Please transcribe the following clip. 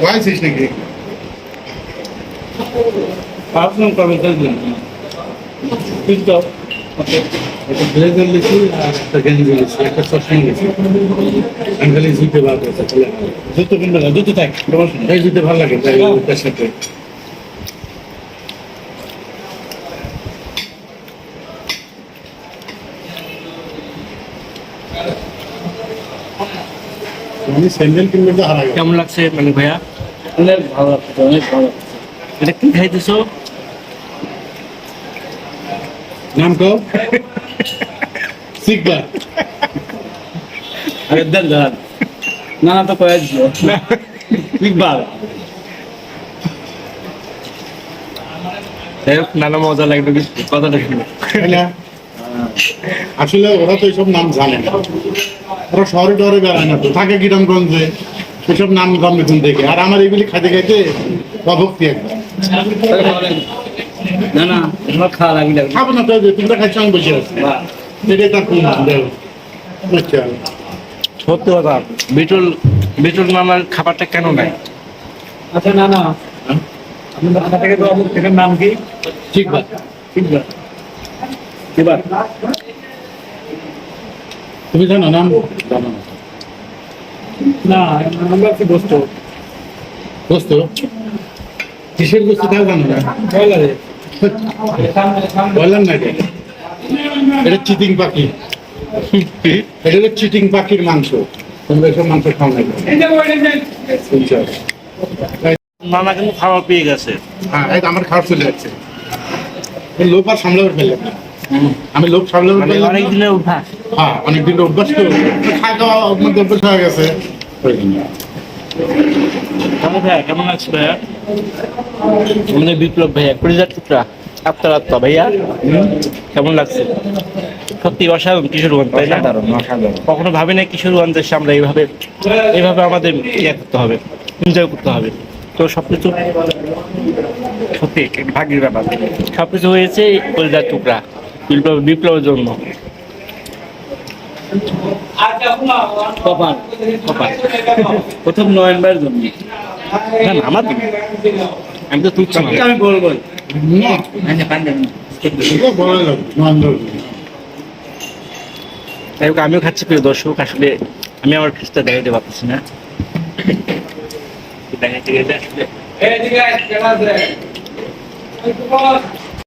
খাইছিস নাকি ভাবলাম কবে দেখবেন কিন্তু একটা ব্লেজার লিখি আর একটা গেঞ্জি লিখি একটা চশমা লিখি আমি খালি জুতে বার করতে তাহলে জুতো কিনবে না জুতো থাক সমস্যা নেই। এই জুতে ভালো লাগে তাই ওটার সাথে তুমি স্যান্ডেল কিনবে তো হারাই কেমন লাগছে মানে ভাইয়া? অনেক ভালো লাগছে অনেক ভালো লাগছে। এটা কি খাইতেছো? নাম কও? শিখবা। আরে দেন দেন। না না তো কয়েক ইকবাল যাই হোক নানা মজা কিন্তু কথাটা শুনে। না? আসলে ওরা তো এইসব নাম জানে না। ওরা শহরে টহরে বেড়ায় না তো। থাকে গ্রামগঞ্জে এসব নাম জানবে কোন থেকে আর আমার এগুলি খাইতে খাইতে অভক্তি একবার। না না আমার খাওয়া লাগলে খাব না তো এই তোমরা খাইছো আমি বসে আছি। এটাই তার কোন দেখো আচ্ছা। সত্যি কথা বিটুল বিটুল মামার খাবারটা কেন নাই? আচ্ছা না না। থেকে তো নাম কি? ঠিক বা ইকবাল তুমি জানো নাম? জানো না না আমরা কি বস্তু। দোস্ত কিসের গোষ্ঠী তাও জানো না। বললাম না এটা। এটা চিটিং পাখি। এটা হলো চিটিং পাখির মাংস। তোমরা এসব মাংস খাও না? মামা কিন্তু খাবার পেয়ে গেছে। হ্যাঁ এই তো আমার খাওয়া চলে যাচ্ছে। আর সামলাতে না। আমি লোক সামলাতে মানে অনেক দিনের অভ্যাস। হ্যাঁ অনেক অভ্যাস তো খাওয়া দাওয়া মধ্যে অভ্যাস হয়ে গেছে। কেমন ভাইয়া? কেমন লাগছে ভাইয়া? আমাদের বিপ্লব ভাইয়া কলিজার টুকরা আত্মার আত্মা ভাইয়া। কেমন লাগছে? সত্যি অসাধারণ কিশোরগঞ্জ তাই না? কখনো ভাবি না কিশোরগঞ্জ এসে আমরা এইভাবে এইভাবে আমাদের ইয়ে করতে হবে এনজয় করতে হবে। তো সবকিছু সত্যি ভাগ্যের ব্যাপার। সবকিছু হয়েছে কলিজার টুকরা। বিপ্লব বিপ্লবের জন্য। কপাল কপাল। প্রথম নভেম্বরের জন্য। না না আমার আমি তো তুচ্ছ আমি বলব। হোক আমিও খাচ্ছি প্রিয় দর্শক। আসলে আমি আমার ফেসটা দেখাইতে পারতেছি না। দেখাইতে গেলে আসলে